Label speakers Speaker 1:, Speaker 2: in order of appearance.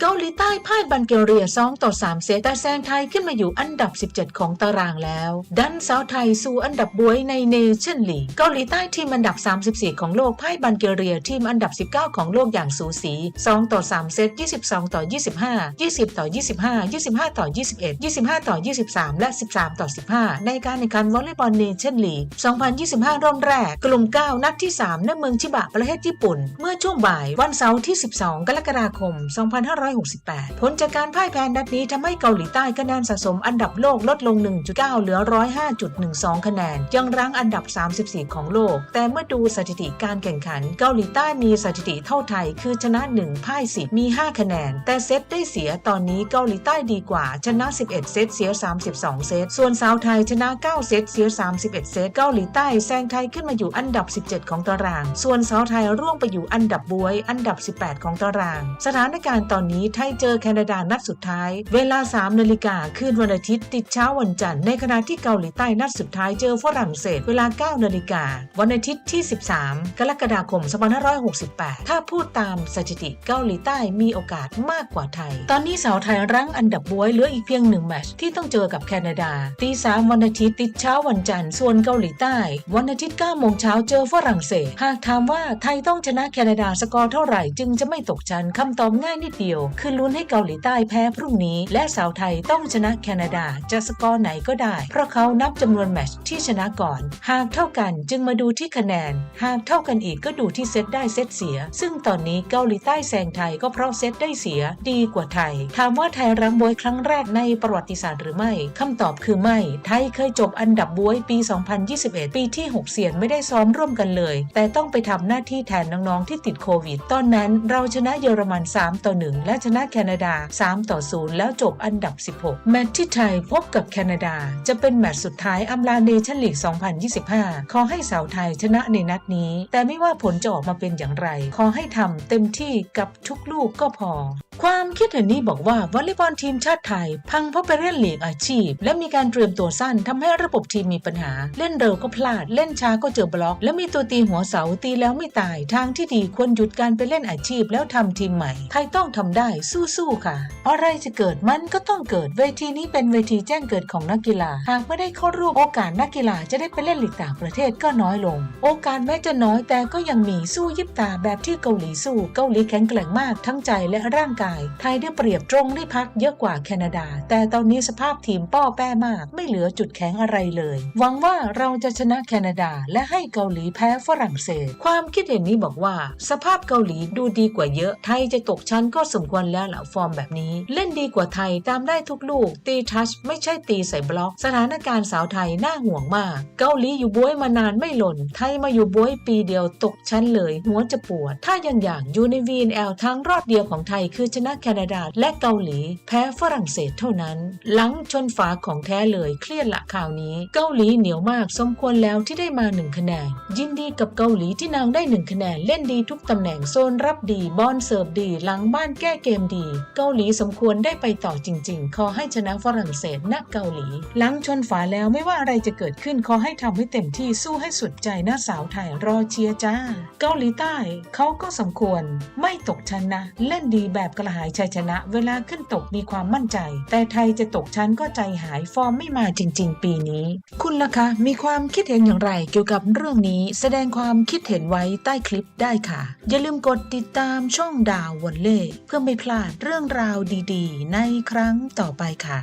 Speaker 1: เกาหลีใต้พ่ายบัลแกเรีย2ต่อ 3 เซตแต่แซงไทยขึ้นมาอยู่อันดับ 17 ของตารางแล้ว ดันสาวไทยสู่อันดับบวยในเนชั่นลีกเกาหลีใต้ทีมอันดับ 34 ของโลกพ่ายบัลแกเรียทีมอันดับ 19 ของโลกอย่างสูสี 2 ต่อ 3 เซต 22 ต่อ 25 20 ต่อ 25 25 ต่อ 21 25 ต่อ 23 และ 13 ต่อ 15 ในการแข่งขันวอลเลย์บอลเนชั่นลีก 2025 รอบแรก กลุ่ม 9 นัดที่3ณเมืองชิบะประเทศญี่ปุ่น เมื่อช่วงบ่ายวันเสาร์ที่ 12 กรกฎาคม2568 ผลจากการพ่ายแพ้นัดนี้ทำให้เกาหลีใต้คะแนนสะสมอันดับโลกลดลง 1.9 เหลือ 105.12 คะแนน ยังรั้งอันดับ 34 ของโลก แต่เมื่อดูสถิติการแข่งขัน เกาหลีใต้มีสถิติเท่าไทย คือชนะ 1 พ่าย 10 มี 5 คะแนน แต่เซตได้เสียตอนนี้เกาหลีใต้ดีกว่า ชนะ 11 เซตเสีย 32 เซต ส่วนสาวไทยชนะ 9 เซตเสีย 31 เซต เกาหลีใต้แซงไทยขึ้นมาอยู่อันดับ 17 ของตาราง ส่วนสาวไทยร่วงไปอยู่อันดับบวย อันดับ 18 ของตาราง สถานการณ์ตอนนี้ไทยเจอแคนาดานัดสุดท้าย เวลา 3 นาฬิกาคืนวันอาทิตย์ติดเช้าวันจันทร์ในขณะที่เกาหลีใต้นัดสุดท้ายเจอฝรั่งเศส เวลา 9 นาฬิกาวันอาทิตย์ที่ 13 กรกฎาคม 2568 ถ้าพูดตามสถิติเกาหลีใต้มีโอกาสมากกว่าไทย ตอนนี้สาวไทยรั้งอันดับบวยเหลืออีกเพียงหนึ่งแมตช์ที่ต้องเจอกับแคนาดาตีสามวันอาทิตย์ติดเช้าวันจันทร์ส่วนเกาหลีใต้ วันอาทิตย์9โมงเช้าเจอฝรั่งเศส หากถามว่าไทยต้องชนะแคนาดาสกอร์เท่าไหร่จึงจะไม่ตกชั้นคำตอบง่ายนิดเดียวคือลุ้นให้เกาหลีใต้แพ้พรุ่งนี้ และสาวไทยต้องชนะแคนาดาจะสกอร์ไหนก็ได้ เพราะเขานับจำนวนแมตช์ที่ชนะก่อน หากเท่ากันจึงมาดูที่คะแนน หากเท่ากันอีกก็ดูที่เซตได้เซตเสีย ซึ่งตอนนี้เกาหลีใต้แซงไทยก็เพราะเซตได้เสียดีกว่าไทย ถามว่าไทยรั้งบวยครั้งแรกในประวัติศาสตร์หรือไม่คำตอบคือไม่ ไทยเคยจบอันดับบวยปี 2021 ปีที่ 6 เสียนไม่ได้ซ้อมร่วมกันเลย แต่ต้องไปทำหน้าที่แทนน้องๆที่ติดโควิด ตอนนั้นเราชนะเยอรมัน 3 ต่อ 1 และชนะแคนาดา 3 ต่อ 0 แล้วจบอันดับ 16 แมตช์ที่ไทยพบกับแคนาดา จะเป็นแมตช์สุดท้ายอำลาเนชั่นลีก 2025 ขอให้สาวไทยชนะในนัดนี้ แต่ไม่ว่าผลจะออกมาเป็นอย่างไร ขอให้ทำเต็มที่กับทุกลูกก็พอ ความคิดเห็นนี้บอกว่าวอลเลย์บอลทีมชาติไทย พังเพราะไปเล่นลีกอาชีพ และมีการเตรียมตัวสั้นทำให้ระบบทีมมีปัญหา เล่นเร็วก็พลาด เล่นช้าก็เจอบล็อก และมีตัวตีหัวเสาตีแล้วไม่ตาย ทางที่ดีควรหยุดการไปเล่นอาชีพแล้วทำทีมใหม่ ไทยต้องทำได้สู้ๆค่ะ อะไรจะเกิดมันก็ต้องเกิดเวทีนี้เป็นเวทีแจ้งเกิดของนักกีฬา หากไม่ได้เข้าร่วมโอกาสนักกีฬาจะได้ไปเล่นลีกต่างประเทศก็น้อยลง โอกาสแม้จะน้อยแต่ก็ยังมีสู้ยิบตาแบบที่เกาหลีสู้เกาหลีแข็งแกร่งมากทั้งใจและร่างกาย ไทยได้เปรียบตรงได้พักเยอะกว่าแคนาดา แต่ตอนนี้สภาพทีมป้อแป้มาก ไม่เหลือจุดแข็งอะไรเลย หวังว่าเราจะชนะแคนาดา และให้เกาหลีแพ้ฝรั่งเศส ความคิดเห็นนี้บอกว่า สภาพเกาหลีดูดีกว่าเยอะ ไทยจะตกชั้นก็สมควรแล้วละฟอร์มแบบนี้ เล่นดีกว่าไทยตามได้ทุกลูก ตีทัชไม่ใช่ตีใส่บล็อก สถานการณ์สาวไทยน่าห่วงมาก เกาหลีอยู่บวยมานานไม่หล่น ไทยมาอยู่บวยปีเดียวตกชั้นเลย หัวจะปวด ถ้ายังอยากอยู่ใน VNL ทั้งรอดเดียวของไทยคือชนะแคนาดาและเกาหลี แพ้ฝรั่งเศสเท่านั้น หลังชนฝาของแท้เลยเครียดละข่าวนี้ เกาหลีเหนียวมากสมควรแล้วที่ได้มาหนึ่งคะแนนยินดีกับเกาหลีที่นางได้หนึ่งคะแนนเล่นดีทุกตำแหน่งโซนรับดีบอลเสิร์ฟดี หลังบ้านแก้เกมดี เกาหลีสมควรได้ไปต่อจริง ๆ ขอให้ชนะฝรั่งเศสนักเกาหลี หลังชนฝาแล้วไม่ว่าอะไรจะเกิดขึ้นขอให้ทำให้เต็มที่สู้ให้สุดใจนะสาวไทยรอเชียร์จ้า เกาหลีใต้เขาก็สมควร ไม่ตกชั้นนะ เล่นดีแบบกระหายชัยชนะ เวลาขึ้นตกมีความมั่นใจ แต่ไทยจะตกชั้นก็ใจหายฟอร์มไม่มาจริง ๆ ปีนี้ คุณล่ะคะ มีความคิดเห็นอย่างไรเกี่ยวกับเรื่องนี้ แสดงความคิดเห็นไว้ใต้คลิปได้ค่ะ อย่าลืมกดติดตามช่องดาววันเล่เพื่อไม่พลาดเรื่องราวดี ๆ ในครั้งต่อไปค่ะ